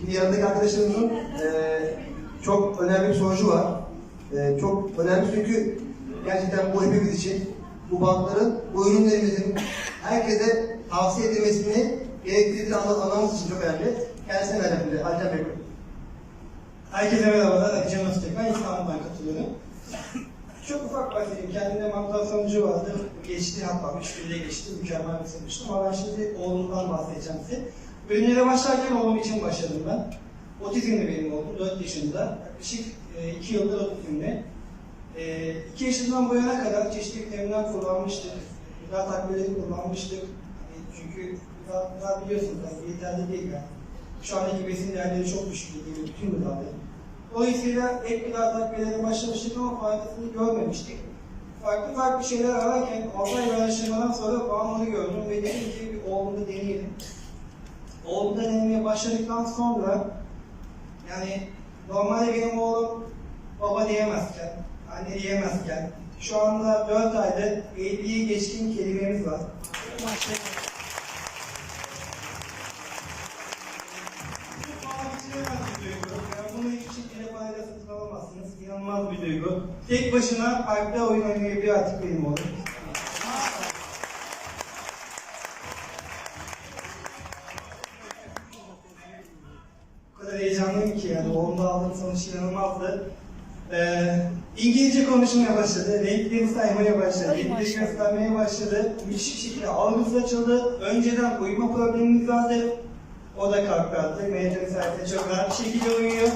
Şimdi yanındaki arkadaşlarımızın eee çok önemli bir sonucu var. Eee, çok önemli çünkü gerçekten bu hepimiz için bu bankların, bu ürünlerimizin herkese tavsiye edilmesini gerektirdiğini anla- anlamamız için çok önemli. Kendisine şimdi. Alcan Bey. Herkese merhabalar. Ali Can Öztek. Ben İstanbul'dan katılıyorum. Çok ufak bahsedeyim. Kendimde mantığa sonucu vardı. Geçti hatta 3 günde geçti. Mükemmel bir sonuçtu. Ama ben şimdi oğlumdan bahsedeceğim size. Ürünlere başlarken oğlum için başladım ben. Otizmli benim oğlum. 4 yaşında. Yaklaşık 2 yıldır otizmli. 2 yaşından bu yana kadar çeşitli teminat kullanmıştık. Gıda takviyeleri kullanmıştık. Yani çünkü gıda, gıda biliyorsunuz yani yeterli değil yani. Şu andaki besin değerleri çok düşük gibi bütün gıdaların. Dolayısıyla ek gıda takviyelerine başlamıştık ama faydasını görmemiştik. Farklı farklı şeyler ararken 6 ay araştırmadan sonra bağımlılığı gördüm ve dedim ki oğlumda deneyelim. Oğlumda denemeye başladıktan sonra yani normalde benim oğlum baba diyemezken, anne diyemezken şu anda 4 ayda 50'yi geçkin kelimemiz var. Alamazsınız. İnanılmaz bir duygu. Tek başına parkta oyun oynayabiliyor artık benim oğlum. Kadar heyecanlıyım ki yani oğlumda aldığım sonuç inanılmazdı. Ee, İngilizce konuşmaya başladı, renkleri saymaya başladı, renkleri göstermeye başladı. Müthiş bir şekilde algısı açıldı. Önceden uyuma problemimiz vardı. O da kalktı artık. Meydan sayesinde çok rahat bir şekilde uyuyor.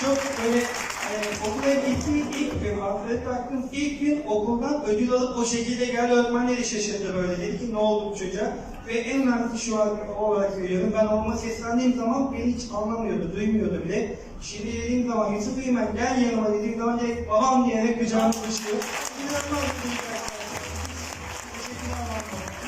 Çok böyle e, okula gittiği ilk gün, Alfred baktığım ilk gün okuldan ödül alıp o şekilde geldi öğretmenleri şaşırdı böyle. Dedi ki ne oldu bu çocuğa? Ve en önemlisi şu an olarak veriyorum. Ben oğluma seslendiğim zaman beni hiç anlamıyordu, duymuyordu bile. Şimdi dediğim zaman Yusuf Eymen gel yanıma dediğim zaman direkt babam diyerek kucağıma düşüyor. İnanılmaz bir şey. Teşekkürler.